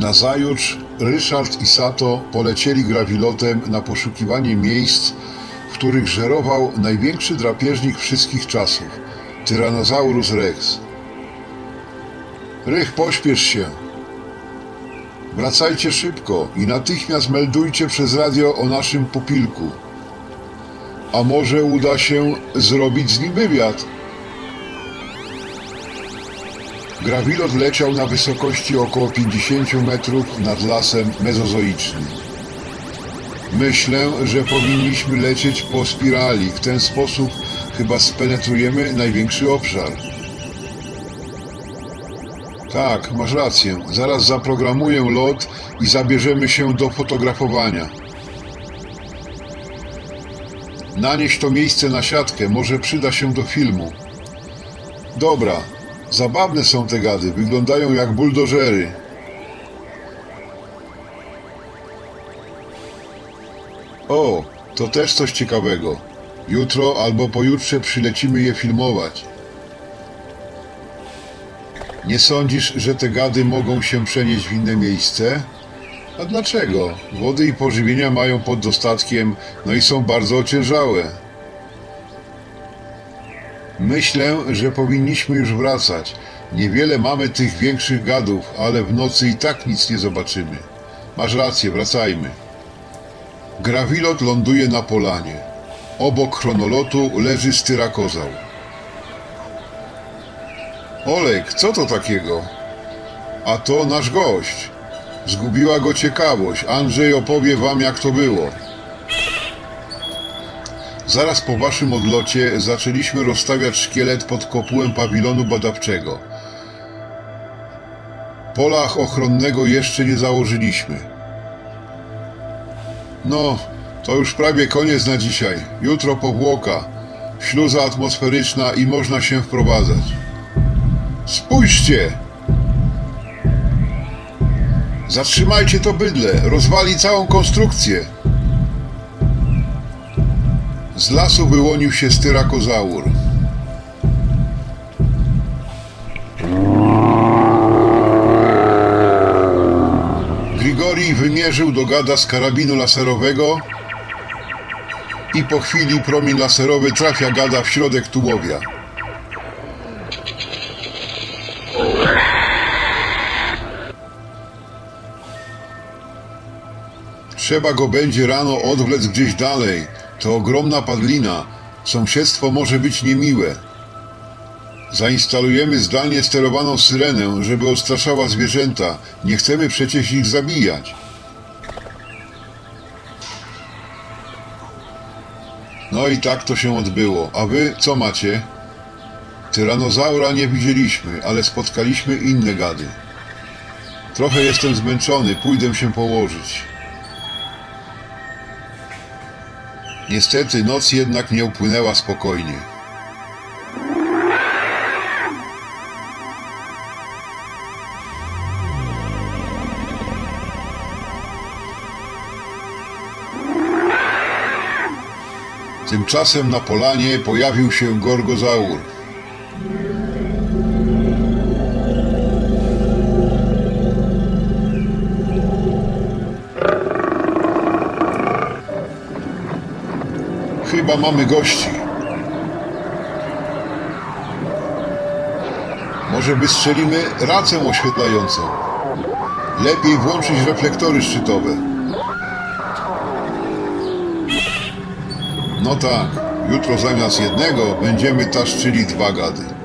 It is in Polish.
Nazajutrz Ryszard i Sato polecieli grawilotem na poszukiwanie miejsc, w których żerował największy drapieżnik wszystkich czasów Tyrannosaurus rex. Rych, pośpiesz się. Wracajcie szybko i natychmiast meldujcie przez radio o naszym pupilku. A może uda się zrobić z nim wywiad? Grawilot leciał na wysokości około 50 metrów nad lasem mezozoicznym. Myślę, że powinniśmy lecieć po spirali. W ten sposób chyba spenetrujemy największy obszar. Tak, masz rację. Zaraz zaprogramuję lot i zabierzemy się do fotografowania. Nanieś to miejsce na siatkę, może przyda się do filmu. Dobra, zabawne są te gady, wyglądają jak buldożery. O, to też coś ciekawego. Jutro albo pojutrze przylecimy je filmować. Nie sądzisz, że te gady mogą się przenieść w inne miejsce? A dlaczego? Wody i pożywienia mają pod dostatkiem, no i są bardzo ociężałe. Myślę, że powinniśmy już wracać. Niewiele mamy tych większych gadów, ale w nocy i tak nic nie zobaczymy. Masz rację, wracajmy. Grawilot ląduje na polanie. Obok chronolotu leży styrakozał. Olek, co to takiego? A to nasz gość. Zgubiła go ciekawość. Andrzej opowie wam, jak to było. Zaraz po waszym odlocie zaczęliśmy rozstawiać szkielet pod kopułem pawilonu badawczego. Polach ochronnego jeszcze nie założyliśmy. No, to już prawie koniec na dzisiaj. Jutro powłoka, śluza atmosferyczna i można się wprowadzać. Spójrzcie! Zatrzymajcie to bydle, rozwali całą konstrukcję. Z lasu wyłonił się styrakozaur. Grigori wymierzył do gada z karabinu laserowego i po chwili promień laserowy trafia gada w środek tułowia. Trzeba go będzie rano odwlec gdzieś dalej. To ogromna padlina. Sąsiedztwo może być niemiłe. Zainstalujemy zdalnie sterowaną syrenę, żeby odstraszała zwierzęta. Nie chcemy przecież ich zabijać. No i tak to się odbyło. A wy co macie? Tyranozaura nie widzieliśmy, ale spotkaliśmy inne gady. Trochę jestem zmęczony, pójdę się położyć. Niestety noc jednak nie upłynęła spokojnie. Tymczasem na polanie pojawił się gorgozaur. Chyba mamy gości. Może wystrzelimy racę oświetlającą. Lepiej włączyć reflektory szczytowe. No tak, jutro zamiast jednego będziemy taszczyli dwa gady.